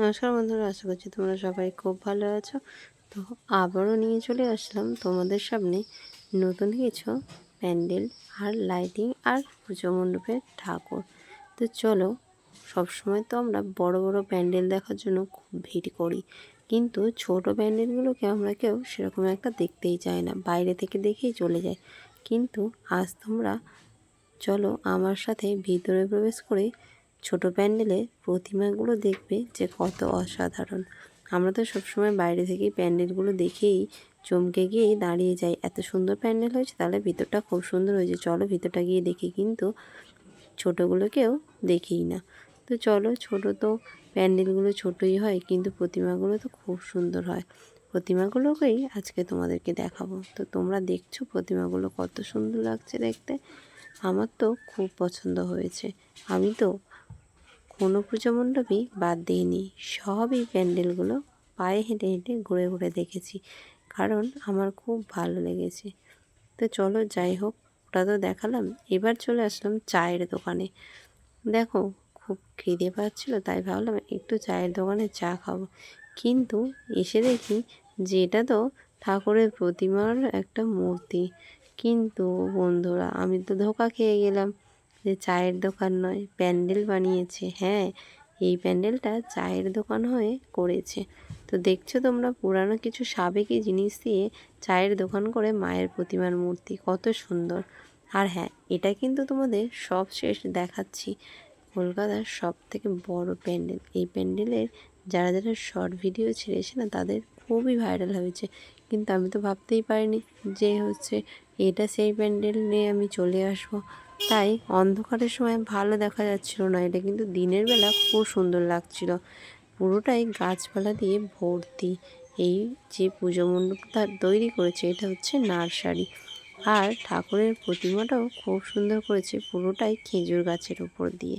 নমস্কার বন্ধুরা, আশা করছি তোমরা সবাই খুব ভালো আছো। তো আবারও নিয়ে চলে আসলাম তোমাদের সামনে নতুন কিছু প্যান্ডেল আর লাইটিং আর পুজো মণ্ডপের ঠাকুর। তো চলো, সবসময় তো আমরা বড় বড় প্যান্ডেল দেখার জন্য খুব ভিড় করি, কিন্তু ছোট প্যান্ডেলগুলোকে আমরা কেউ সেরকম একটা দেখতেই চাই না, বাইরে থেকে দেখেই চলে যায়। কিন্তু আজ তোমরা চলো আমার সাথে ভিতরে প্রবেশ করে ছোট প্যান্ডেলে প্রতিমাগুলো দেখবে যে কত অসাধারণ। আমরা তো সবসময় বাইরে থেকেই প্যান্ডেলগুলো দেখেই চমকে গিয়েই দাঁড়িয়ে যাই। এত সুন্দর প্যান্ডেল হয়েছে, তাহলে ভিতরটা খুব সুন্দর হয়েছে। চলো ভিতরটা গিয়ে দেখি, কিন্তু ছোটোগুলোকেও দেখিই না। তো চলো, ছোট তো প্যান্ডেলগুলো ছোটই হয়, কিন্তু প্রতিমাগুলো তো খুব সুন্দর হয়। প্রতিমাগুলোকেই আজকে তোমাদেরকে দেখাবো। তো তোমরা দেখছ প্রতিমাগুলো কত সুন্দর লাগছে দেখতে? আমার তো খুব পছন্দ হয়েছে। আমি তো কোনো পুজো মণ্ডপই বাদ দিইনি। সবই প্যান্ডেলগুলো পায়ে হেঁটে হেঁটে ঘুরে ঘুরে দেখেছি, কারণ আমার খুব ভালো লেগেছে। তো চলো যাই হোক, ওটা তো দেখালাম। এবার চলে আসলাম চায়ের দোকানে। দেখো, খুব খিদে পাচ্ছিল, তাই ভাবলাম একটু চায়ের দোকানে চা খাব। কিন্তু এসে দেখি যে এটা তো ঠাকুরের প্রতিমার একটা মূর্তি। কিন্তু বন্ধুরা, আমি তো ধোকা খেয়ে গেলাম। যে চায়ের দোকান নয়, প্যান্ডেল বানিয়েছে। হ্যাঁ এই প্যান্ডেলটা চায়ের দোকান হয়ে করেছে। তো দেখছ তোমরা, পুরানো কিছু সাবেকি জিনিস দিয়ে চায়ের দোকান করে মায়ের প্রতিমার মূর্তি, কত সুন্দর। আর হ্যাঁ এটা কিন্তু তোমাদের সব শেষ দেখাচ্ছি। কলকাতার সব থেকে বড় প্যান্ডেল। এই প্যান্ডেলের যারা যারা শর্ট ভিডিও ছেড়েছে না, তাদের খুবই ভাইরাল হয়েছে। কিন্তু আমি তো ভাবতেই পারিনি যে হচ্ছে এটা সেই প্যান্ডেল নিয়ে আমি চলে আসব। তাই অন্ধকারের সময় ভালো দেখা যাচ্ছিল না, এটা কিন্তু দিনের বেলা খুব সুন্দর লাগছিল। পুরোটাই গাছপালা দিয়ে ভর্তি। এই যে পুজো মণ্ডপটা তৈরি করেছে, এটা হচ্ছে নার্সারি। আর ঠাকুরের প্রতিমাটাও খুব সুন্দর করেছে পুরোটাই খেজুর গাছের উপর দিয়ে।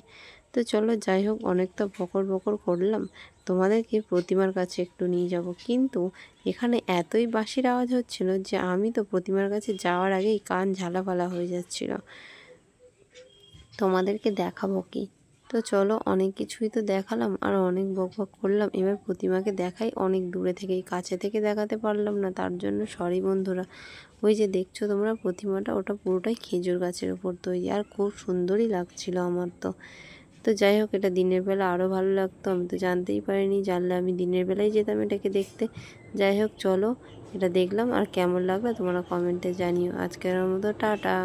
তো চলো যাই হোক অনেক তো বকর বকর করলাম। তোমাদেরকে প্রতিমার কাছে একটু নিয়ে যাব। কিন্তু এখানে এতই বাঁশির আওয়াজ হচ্ছিল যে আমি তো প্রতিমার কাছে যাওয়ার আগেই কান ঝালাপালা হয়ে যাচ্ছিল। তোমাদেরকে দেখাবো কি? তো চলো, অনেক কিছুই তো দেখালাম আর অনেক বক বক করলাম। এবার প্রতিমাকে দেখাই। অনেক দূরে থেকেই কাছে থেকে দেখাতে পারলাম না, তার জন্য সরি বন্ধুরা। ওই যে দেখছ তোমরা, প্রতিমাটা, ওটা পুরোটাই খেজুর গাছের ওপর তৈরি। আর খুব সুন্দরই লাগছিল আমার তো। তো যাই হোক, এটা দিনের বেলা আরও ভালো লাগতো। আমি তো জানতেই পারিনি জানলে আমি দিনের বেলায় যেতাম এটাকে দেখতে। যাই হোক, চলো এটা দেখলাম। আর কেমন লাগল তোমরা কমেন্টে জানিও। আজকের মতো টাটা।